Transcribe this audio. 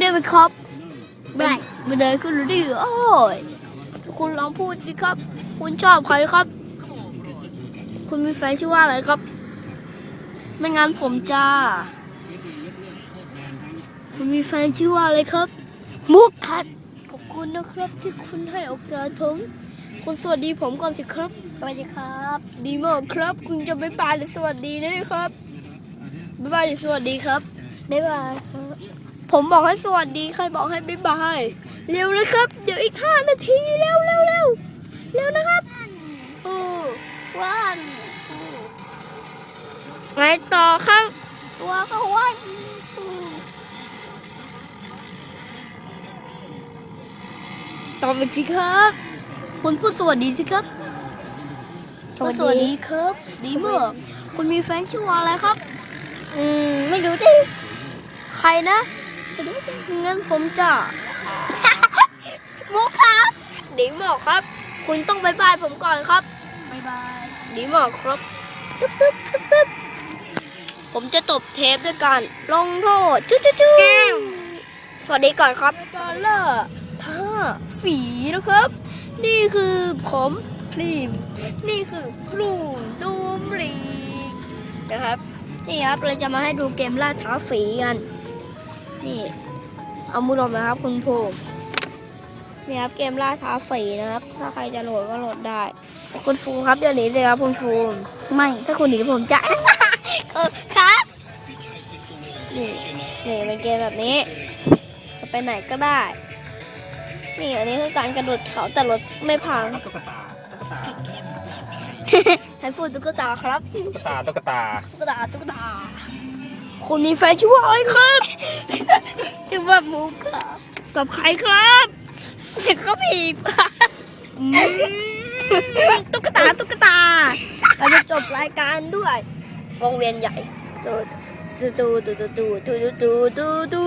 ได้ไหมครับได้ไม่ได้ก็รู้ดิโอ้ยคุณลองพูดสิครับ คุณชอบใครครับ คุณมีแฟนชื่อว่าอะไรครับ ไม่งั้นผมจะคุณมีแฟนชื่อว่าอะไรครับ มุกครับขอบคุณนะครับที่คุณให้โอกาสผมคุณสวัสดีผมก่อนสิครับสวัสดีครับ ดีมากครับ คุณจะบ๊ายบายหรือสวัสดีนะครับบ๊ายบายหรือสวัสดีครับบ๊ายบายครับ ผมบอกให้สวัสดี ใครบอกให้บ๊ายบาย เร็วนะครับ เดี๋ยวอีกห้านาที เร็วเร็วเร็วเร็วนะครับปูวันไงต่อครับ ตัวก็วันตอบอีกสิครับคุณพูดสวัสดีสิครับพูดสวัสดีครับ ดีมากคุณมีแฟนชื่อว่าอะไรครับ อืม ไม่รู้ดิใครนะ งั้นผมจะ มุกครับ ดีมากครับ คุณต้องบายบายผมก่อนครับบ๊ายบาย ดีมากครับตึ๊บตึ๊บตึ๊บตึ๊บผมจะตบเทปด้วยการลงโทษจุ๊จุ๊จุ๊สวัสดีก่อนครับการล่าท่าฝีนะครับ นี่คือผมพรีม นี่คือครูดูมรีกนะครับ นี่ครับเราจะมาให้ดูเกมล่าท้าฝีกัน นี่ เอามือลงนะครับ คุณภูมินี่ครับเกมล่าท้าฝีนะครับ ถ้าใครจะโหลดก็โหลดได้ คุณฟูครับเดี๋ยวหนีเลยครับคุณฟูไม่ถ้าคุณหนีผมจะเออครับนี่นี่เป็นเกมแบบนี้ จะไปไหนก็ได้ นี่อันนี้คือการกระโดดเขาแต่รถไม่พังตุ๊กตาตุ๊กตาให้พูดตุ๊กตาครับตุ๊กตาตุ๊กตาตุ๊กตาตุ๊กตาคุณมีแฟนชื่อว่าอะไรครับชื่อว่า มุกครับ กับใครครับเด็กก็ผีปะอืมตุ๊กตาตุ๊กตาเราจะจบรายการด้วยวงเวียนใหญ่ตูตูตูตูตูตูตูตูตูตู